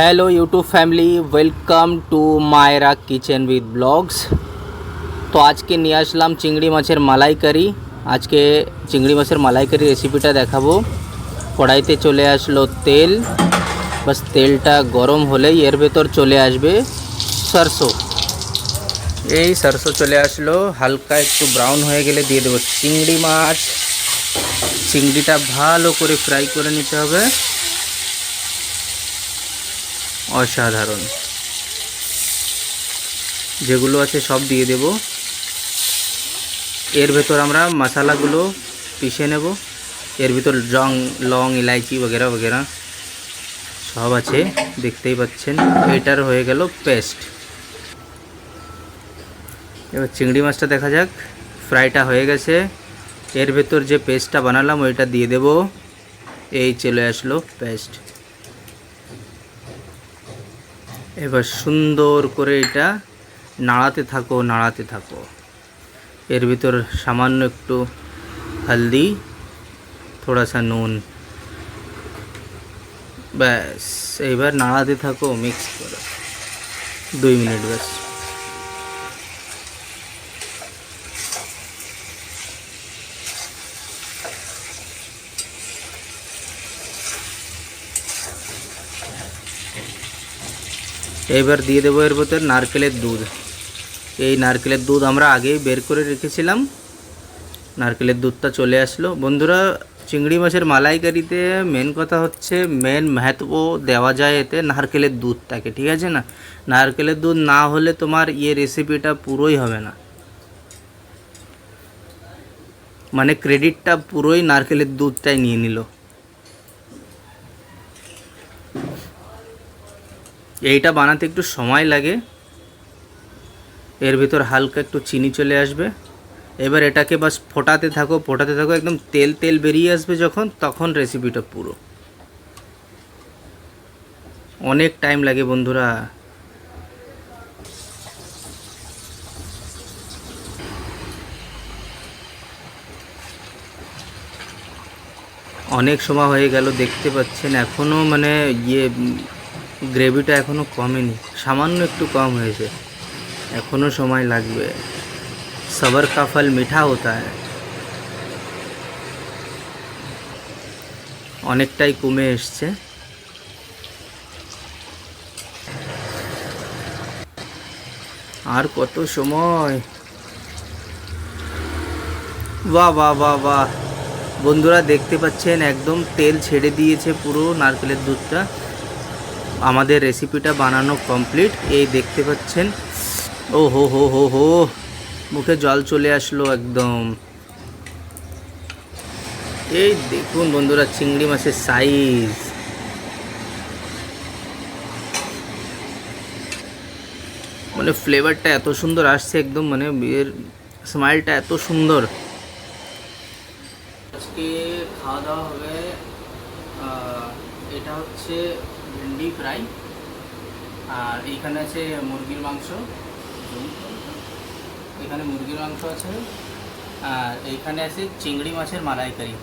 Hello YouTube family welcome to Myra kitchen with blogs তো আজকে নিয়ে আসলাম চিংড়ি মাছের মালাইকারি। আজকে চিংড়ি মাছের মালাইকারি রেসিপিটা দেখাবো। কড়াইতে চলে আসলো তেল। বাস তেলটা গরম হলেই এর ভেতর চলে আসবে সরষো। এই সরষো চলে আসলো। হালকা একটু ব্রাউন হয়ে গেলে দিয়ে দেবো চিংড়ি মাছ। চিংড়িটা ভালো করে ফ্রাই করে নিতে হবে। অসাধারণ। যেগুলো আছে সব দিয়ে দেব। এর ভেতর আমরা মশালাগুলো পিষে নেব। এর ভিতর জং, লং, ইলাইচি বগেরা বগেরা সব আছে, দেখতেই পাচ্ছেন। এটার হয়ে গেল পেস্ট। এবার চিংড়ি মাছটা দেখা যাক। ফ্রাইটা হয়ে গেছে। এর ভেতর যে পেস্টটা বানালাম, ওইটা দিয়ে দেব। এই চলে আসলো পেস্ট। এবার সুন্দর করে এটা নাড়াতে থাকো নাড়াতে থাকো। এর ভিতর সামান্য একটু হলদি থোড়া সা নুন। ব্যাস এইবার নাড়াতে থাকো মিক্স করো। দুই মিনিট, ব্যাস। এবার দিয়ে দেবো এর ভেতর নারকেলের দুধ। এই নারকেলের দুধ আমরা আগেই বের করে রেখেছিলাম। নারকেলের দুধটা চলে আসলো। বন্ধুরা, চিংড়ি মাছের মালাইকারিতে মেন কথা হচ্ছে মেন মাহাত্ম দেওয়া যায় এতে নারকেলের দুধটাকে, ঠিক আছে না? নারকেলের দুধ না হলে তোমার ইয়ে রেসিপিটা পুরোই হবে না। মানে ক্রেডিটটা পুরোই নারকেলের দুধটাই নিয়ে নিল। এইটা বানাতে একটু সময় লাগে। এর ভিতর হালকা একটু চিনি চলে আসবে। এবার এটাকে বাস ফোটাতে থাকো ফোটাতে থাকো, একদম তেল তেল বেরিয়ে আসবে যখন, তখন রেসিপিটা পুরো। অনেক টাইম লাগে বন্ধুরা। অনেক সময় হয়ে গেল, দেখতে পাচ্ছেন এখনও মানে ইয়ে গ্রেভিটা এখনও কমেনি, সামান্য একটু কম হয়েছে। এখনও সময় লাগবে। সবর কা ফল মিঠা হতা অনেকটাই কমে এসছে। আর কত সময়? বাহ বাহ বাহ বাহ। বন্ধুরা দেখতে পাচ্ছেন, একদম তেল ছেড়ে দিয়েছে পুরো নারকেলের দুধটা। আমাদের রেসিপিটা বানানো কমপ্লিট এই দেখতে পাচ্ছেন। ও হো হো হো হো। মুখে জল চলে আসলো একদম। এই দেখুন বন্ধুরা, চিংড়ি মাছের সাইজ মানে ফ্লেভারটা এত সুন্দর আসছে একদম মানে এর স্মাইলটা এত সুন্দর। আজকে খাওয়া দাওয়া হবে এটা হচ্ছে ভেন্ডি ফ্রাই। আর এইখানে আছে মুরগির মাংস। এখানে মুরগির মাংস আছে। আর এইখানে আছে চিংড়ি মাছের মালাইকারি।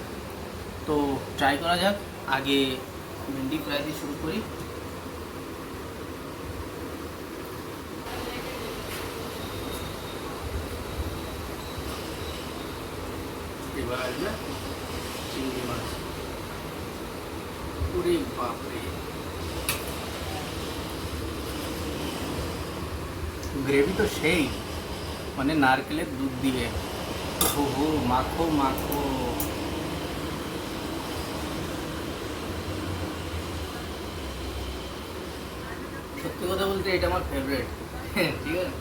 তো ট্রাই করা যাক। আগে ভেন্ডি ফ্রাই দিয়ে শুরু করি। এবার আসবে চিংড়ি মাছ। ওরে বাপরে। গ্রেভি তো সেই। মানে নারকেলের দুধ দিয়ে। ও হো, মাখো মাখো। সত্যি কথা বলতে এটা আমার ফেভারিট ঠিক আছে?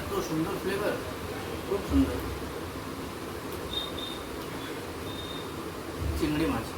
এত সুন্দর ফ্লেভার খুব সুন্দর। চিংড়ি মাছ